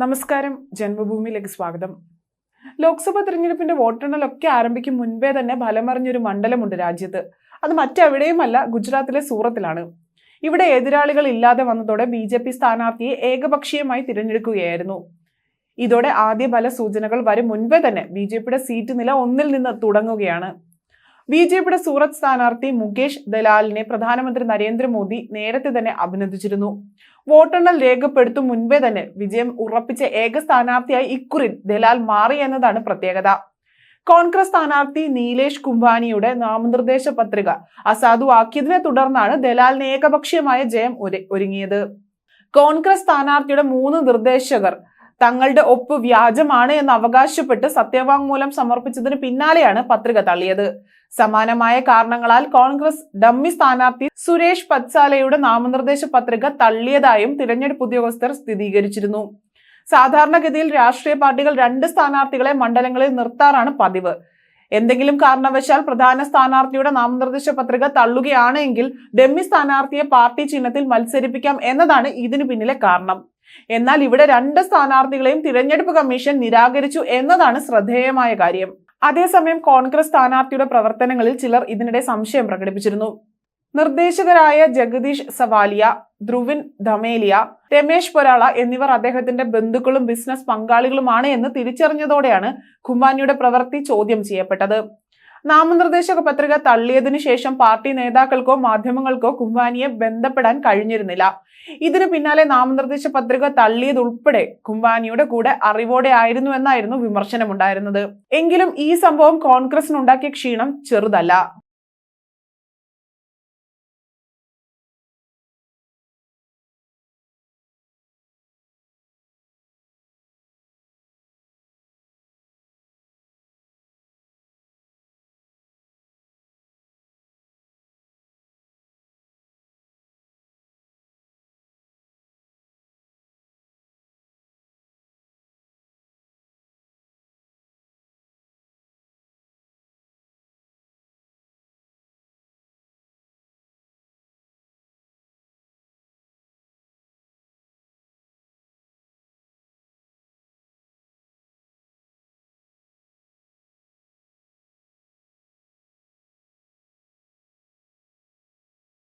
നമസ്കാരം. ജന്മഭൂമിയിലേക്ക് സ്വാഗതം. ലോക്സഭാ തെരഞ്ഞെടുപ്പിന്റെ വോട്ടെണ്ണലൊക്കെ ആരംഭിക്കും മുൻപേ തന്നെ ഫലമറിഞ്ഞൊരു മണ്ഡലമുണ്ട് രാജ്യത്ത്. അത് മറ്റെവിടെയുമല്ല ഗുജറാത്തിലെ സൂറത്തിലാണ്. ഇവിടെ എതിരാളികൾ ഇല്ലാതെ വന്നതോടെ ബി ജെ പി സ്ഥാനാർത്ഥിയെ ഏകപക്ഷീയമായി തിരഞ്ഞെടുക്കുകയായിരുന്നു. ഇതോടെ ആദ്യ ഫല സൂചനകൾ വരും മുൻപേ തന്നെ ബി ജെ പിയുടെ സീറ്റ് നില ഒന്നിൽ നിന്ന് തുടങ്ങുകയാണ്. ബി ജെ പിയുടെ സൂറത്ത് സ്ഥാനാർത്ഥി മുകേഷ് ദലാലിനെ പ്രധാനമന്ത്രി നരേന്ദ്രമോദി നേരത്തെ തന്നെ അഭിനന്ദിച്ചിരുന്നു. വോട്ടെണ്ണൽ രേഖപ്പെടുത്തും മുൻപേ തന്നെ വിജയം ഉറപ്പിച്ച ഏക സ്ഥാനാർത്ഥിയായി ഇക്കുറി ദലാൽ മാറി എന്നതാണ് പ്രത്യേകത. കോൺഗ്രസ് സ്ഥാനാർത്ഥി നീലേഷ് കുംബാനിയുടെ നാമനിർദ്ദേശ പത്രിക അസാധുവാക്കിയതിനെ തുടർന്നാണ് ദലാലിന് ഏകപക്ഷീയമായ ജയം ഒരു- ഒരുങ്ങിയത്. കോൺഗ്രസ് സ്ഥാനാർത്ഥിയുടെ മൂന്ന് നിർദ്ദേശകർ തങ്ങളുടെ ഒപ്പ് വ്യാജമാണ് എന്ന് അവകാശപ്പെട്ട് സത്യവാങ്മൂലം സമർപ്പിച്ചതിന് പിന്നാലെയാണ് പത്രിക തള്ളിയത്. സമാനമായ കാരണങ്ങളാൽ കോൺഗ്രസ് ഡമ്മി സ്ഥാനാർത്ഥി സുരേഷ് പത്സാലയുടെ നാമനിർദ്ദേശ പത്രിക തള്ളിയതായും തിരഞ്ഞെടുപ്പ് ഉദ്യോഗസ്ഥർ സ്ഥിരീകരിച്ചിരുന്നു. സാധാരണഗതിയിൽ രാഷ്ട്രീയ പാർട്ടികൾ രണ്ട് സ്ഥാനാർത്ഥികളെ മണ്ഡലങ്ങളിൽ നിർത്താറാണ് പതിവ്. എന്തെങ്കിലും കാരണവശാൽ പ്രധാന സ്ഥാനാർത്ഥിയുടെ നാമനിർദ്ദേശ പത്രിക തള്ളുകയാണെങ്കിൽ ഡമ്മി സ്ഥാനാർത്ഥിയെ പാർട്ടി ചിഹ്നത്തിൽ മത്സരിപ്പിക്കാം എന്നതാണ് ഇതിനു പിന്നിലെ കാരണം. എന്നാൽ ഇവിടെ രണ്ട് സ്ഥാനാർത്ഥികളെയും തിരഞ്ഞെടുപ്പ് കമ്മീഷൻ നിരാകരിച്ചു എന്നതാണ് ശ്രദ്ധേയമായ കാര്യം. അതേസമയം കോൺഗ്രസ് സ്ഥാനാർത്ഥിയുടെ പ്രവർത്തനങ്ങളിൽ ചിലർ ഇതിനിടെ സംശയം പ്രകടിപ്പിച്ചിരുന്നു. നിർദ്ദേശകരായ ജഗദീഷ് സവാലിയ ധ്രുവിൻ ധമേലിയ രമേശ് പൊരാള എന്നിവർ അദ്ദേഹത്തിന്റെ ബന്ധുക്കളും ബിസിനസ് പങ്കാളികളുമാണ് എന്ന് തിരിച്ചറിഞ്ഞതോടെയാണ് ഖുമാനിയുടെ പ്രവൃത്തി ചോദ്യം ചെയ്യപ്പെട്ടത്. നാമനിർദ്ദേശക പത്രിക തള്ളിയതിനു ശേഷം പാർട്ടി നേതാക്കൾക്കോ മാധ്യമങ്ങൾക്കോ കുംവാനിയെ ബന്ധപ്പെടാൻ കഴിഞ്ഞിരുന്നില്ല. ഇതിനു പിന്നാലെ നാമനിർദ്ദേശ പത്രിക തള്ളിയതുൾപ്പെടെ കുംവാനിയുടെ കൂടെ അറിവോടെ ആയിരുന്നു എന്നായിരുന്നു വിമർശനമുണ്ടായിരുന്നത്. എങ്കിലും ഈ സംഭവം കോൺഗ്രസിനുണ്ടാക്കിയ ക്ഷീണം ചെറുതല്ല.